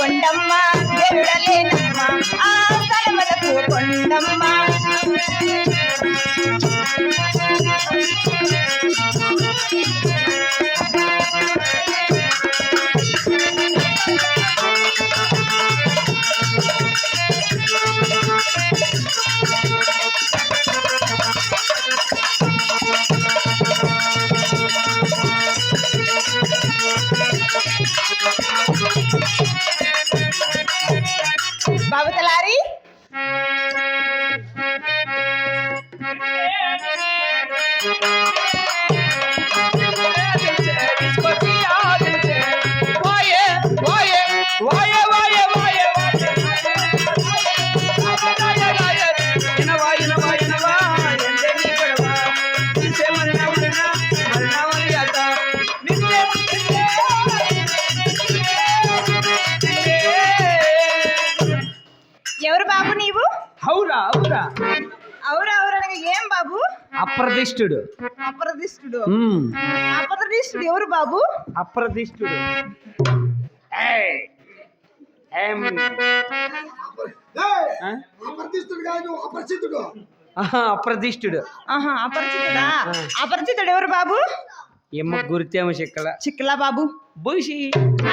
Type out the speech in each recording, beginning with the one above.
కొండమ్మ అప్రదిష్టుడు. అప్రదిష్టుడు. అప్రదిష్టుడు ఎవరు బాబు? అప్రదిష్టుడు. అప్రదిష్టుడు అపరిచితుడా. అపరిచితుడు ఎవరు బాబు? ఎమ్మ గురితేమ చిక్కల చిక్కలా బాబు. భూషి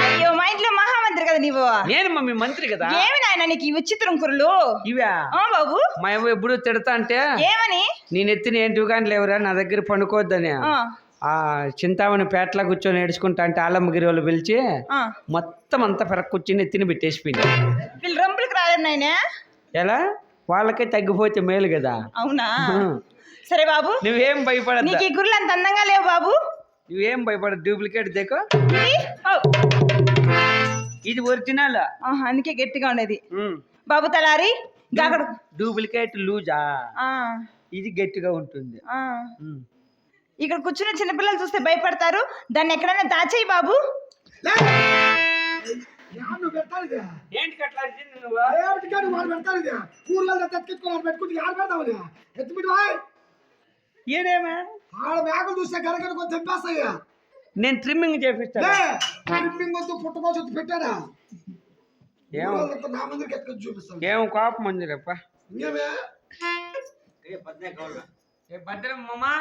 అయ్యో మా ఇంట్లో మహామంత్రి కదా నీవు. నేను మమ్మీ మంత్రి కదా? ఏమి నాయన నీకు ఈ విచిత్రం కుర్రలు? ఇవా? బాబు. మా అమ్మ ఎప్పుడు తిడతా అంటే ఏమని? నేను ఎత్తిన ఏంటి కానీ లేవురా నా దగ్గర పండుకోవద్దని. ఆ, చింతామణి పేటలో కూర్చొని ఏడుచుకుంటా అంటే ఆలమ్మగిరి వాళ్ళు పిలిచి. మొత్తం అంతా పెరగ కూర్చొని ఎత్తిని పెట్టేసిపోయింది. వీళ్ళు రంపులకు రాలేదు నాయన? ఎలా? వాళ్ళకే తగ్గిపోతే మేలు కదా. అవునా. సరే బాబు. నువ్వేం భయపడద్దా? నీకు ఈ గుర్రెలు అంత అందంగా లేవు బాబు. నువ్వేం భయపడ డూప్లికేట్ దేకో? ఇది ఒరిజినల్. ఆహా, అందుకే గట్టిగా ఉండేది. బాబు తలారి డూప్లికేట్ లూజా? ఆ, ఇది గట్టిగా ఉంటుంది. ఇక్కడ కూర్చున్న చిన్నపిల్లలు చూస్తే భయపడతారు. దాన్ని ఎక్కడైనా దాచేయి బాబు. ఏంటి నువ్వు? పెట్టుకుంటే ఏడేమే? ఆడ మేకలు చూస్తే గరగర కొంచెం తెంపేస్తాయ్యా నేను ట్రిమ్మింగ్ చేపిస్తాను. ట్రిమ్మింగ్ వద్దు పుట్టకోసం వచ్చి పెట్టాడా ఏం? నా ముందుకు ఎత్తుకొని చూపిస్తాను. ఏం కోపం ఇంకేమే? ఏ భద్రం మామా?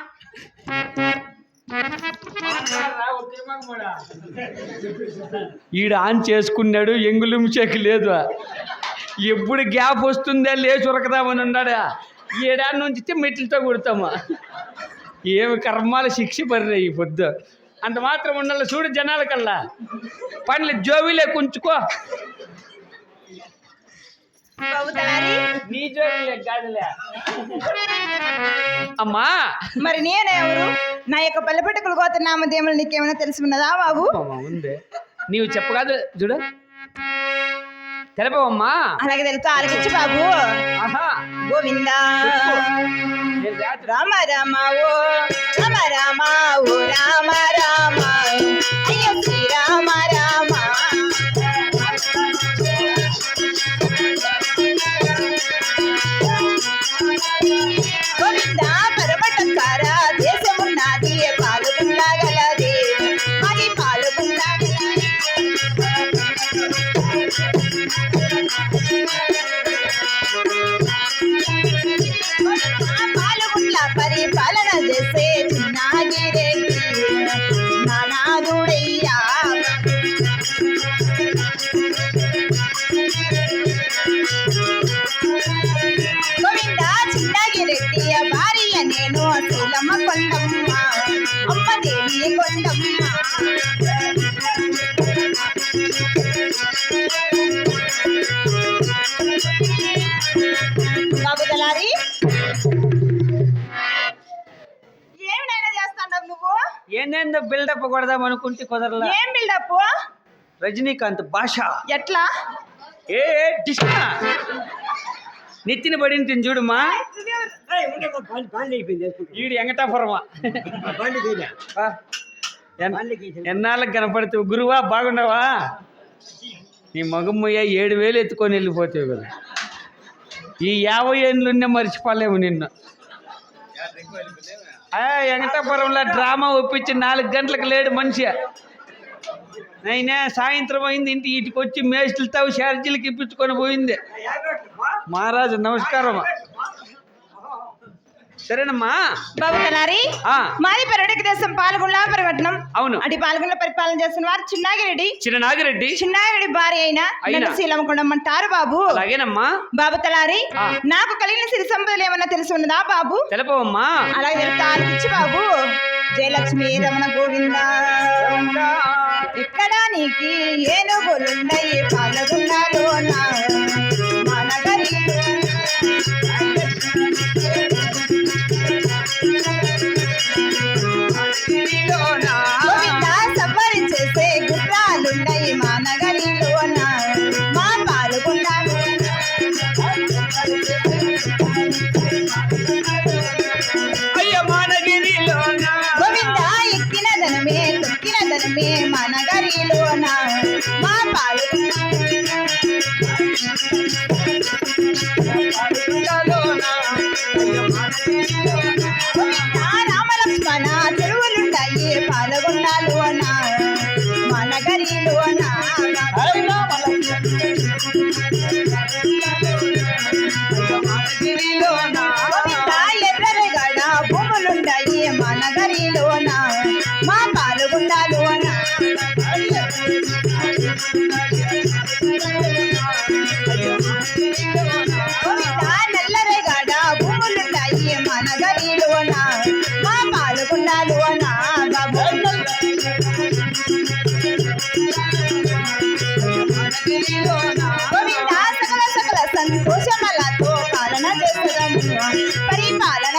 ఈడ ఆన్ చేసుకున్నాడు ఎంగులు షేక్ లేదు ఎప్పుడు గ్యాప్ వస్తుందా లేచి ఉరకదామని ఉన్నాడా? ఏడా నుంచి మెట్లతో కొడతామా? ఏమి కర్మాల శిక్ష పడినాయి ఈ పొద్దు. అంత మాత్రం ఉండాలి చూడు జనాల కల్లా. పనులు జోవిలే కుంచుకో. నీ గాడిలే అమ్మా. మరి నేను ఎవరు? నా యొక్క పల్లెపెట్టుకులు కోత నామదేములు నీకేమైనా తెలిసి ఉన్నదా బాబు? ఉంది. నీవు చెప్పగాదు చూడు. తెలపవమ్మా. అలాగే తెలుసు ఆలకించు బాబు. గోవిందా. రామ రామ ఓ రామ రామ ఓ రామ రామ అయ్యో ఏందేందో బిల్డప్ కొడదాం అనుకుంటే కుదరలా. ఏం బిల్డప్ రజనీకాంత్ భాష. ఎట్లా? ఏ డిష్ణ నెత్తిన పడింది చూడుమా ఈడు ఎంగటాపురమా ఎన్నాళ్ళకి కనపడుతావు గురువా బాగున్నావా? నీ మగమ్మయ్య ఏడు వేలు ఎత్తుకొని వెళ్ళిపోతావు కదా. ఈ యాభై ఏళ్ళున్నే మర్చిపోలేము నిన్ను. వెంకటాపురంలో డ్రామా ఒప్పించి నాలుగు గంటలకు లేడు మనిషి. అయినా సాయంత్రం అయింది ఇంటి ఇటుకొచ్చి మేస్టులతో ఛార్జీలకి ఇప్పించుకొని పోయింది. మహారాజు నమస్కారం సరేనమ్మా బాబు తలారి ఆ, మాది పెరడికి దేశం పాల్గొండ పరిపట్నం అవును. అటు పాల్గొండ పరిపాలన చేస్తున్న వారు చిన్నాగిరెడ్డి. చిన్న నాగిరెడ్డి చిన్నాగిరెడ్డి భార్య అయిన. నన్నశీలమ్మకుండమంటారు బాబు. అలాగేనమ్మా. బాబు తలారి. నాకు కలిగిన సిరి సంపదలు ఏమన్నా తెలిసి ఉన్నదా బాబు? తెలపవమ్మా. అలాగే తెలుపుతా బాబు. జయలక్ష్మి రమణ గోవింద. ఇక్కడ నీకి ఏనుగులున్నాయి పాల్గొండలో గోవింద సకల సకల సంతోషమలతో పాలన పరిపాలన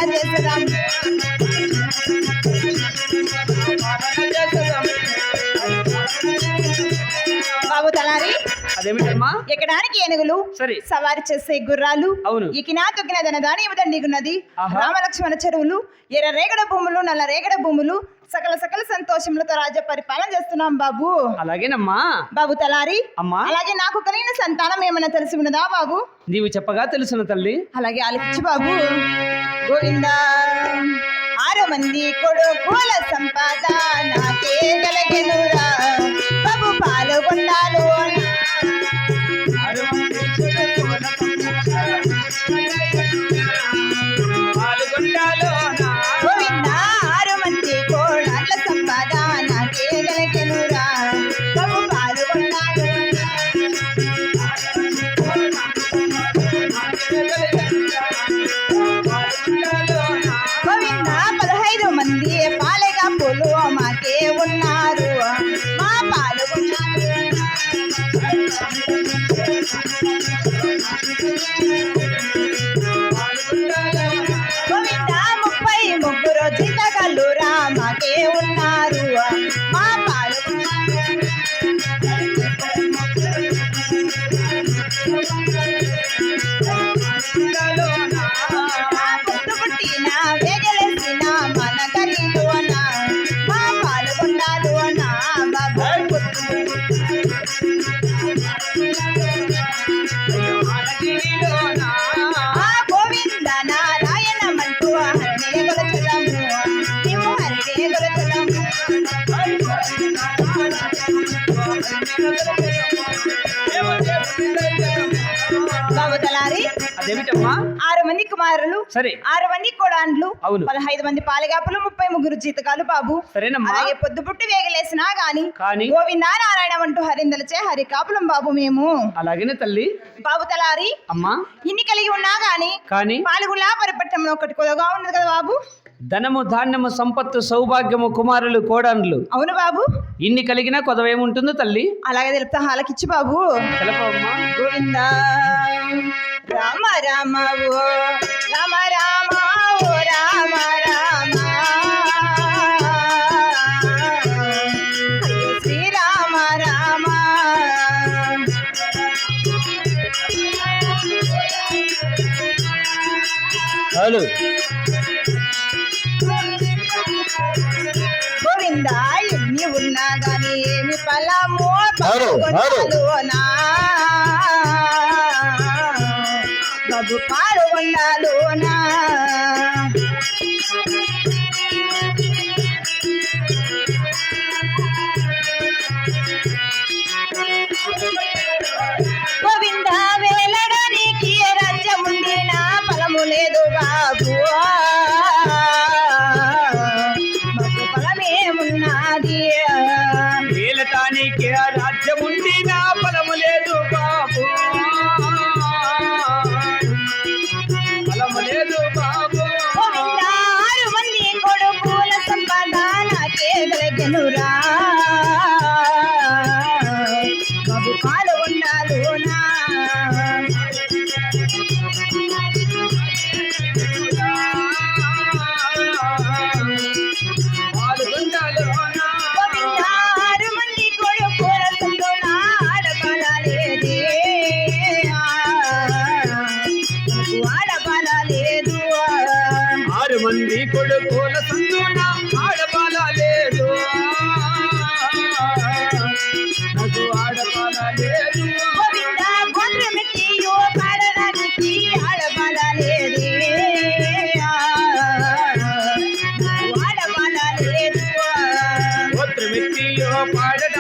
బాబు తలారి అదేమిటమ్మా ఎక్కడానికి ఏనుగులు సరే సవారి చేసే గుర్రాలు అవును. ఎకినా తొక్కిన ధనదాని దండిగున్నది ఆహా. రామలక్ష్మణ చెరువులు ఎర్ర రేగడ భూములు నల్ల రేగడ భూములు సకల సకల సంతోషములతో రాజ్య పరిపాలన చేస్తున్నాం బాబు. అలాగేనమ్మా. బాబు తలారి అమ్మా. అలాగే నాకు కలిగిన సంతానం ఏమైనా తెలిసి ఉన్నదా బాబు? నీవు చెప్పగా తెలుసున తల్లి. అలాగే ఆలోచించు బాబు. గోవింద ఆరు మంది కొడుకుల సంపాద నాకే గలగెనురా బాబు పాల్గొండాలు ఆరు మంది కుమారులు సరే. ఆరు మంది కోడాండ్లు అవును. పదహైదు మంది పాలగాపులు ముప్పై ముగ్గురు జీతకాలు బాబు. సరేనమ్మా. అలాగే పొద్దుపుట్టి వేగలేసినా గాని కానీ గోవిందా నారాయణ అంటూ హరిందలచే హరి కాపులం బాబు మేము. అలాగనే తల్లి. బాబు తలారి అమ్మా. ఇన్ని కలిగి ఉన్నా గాని కానీ పాలుగులా పరిపట్టంలో ఒకటి కొదగా ఉండదు కదా బాబు. ధనము ధాన్యము సంపత్తు సౌభాగ్యము కుమారులు కోడండ్లు అవును బాబు. ఇన్ని కలిగినా కొదవేముంటుందో తల్లి. అలాగే తెలుపుతా హాలకిచ్చి బాబు. గోవిందా. రామ రామ ఓ రామ రామ ఓ రామ రామ. శ్రీరామ రామ. హలో. గోవిందా ఎన్ని ఉన్నా గాని ఏమి ఫలమో పలకొనాలోనా పాల్గొన్నాలోనా? மெட்டியோ பாடல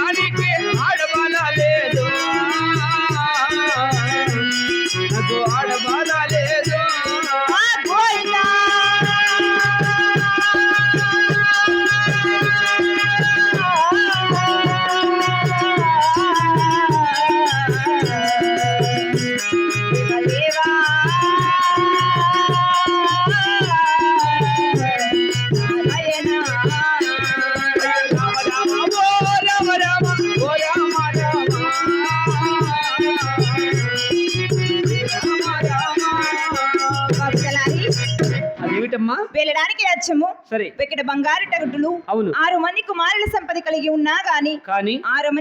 చేయడానికి వచ్చము సరే. ఇక్కడ బంగారు టగటులు అవును. ఆరు మంది కుమారుల సంపద కలిగి ఉన్నా గాని కానీ ఆరు మంది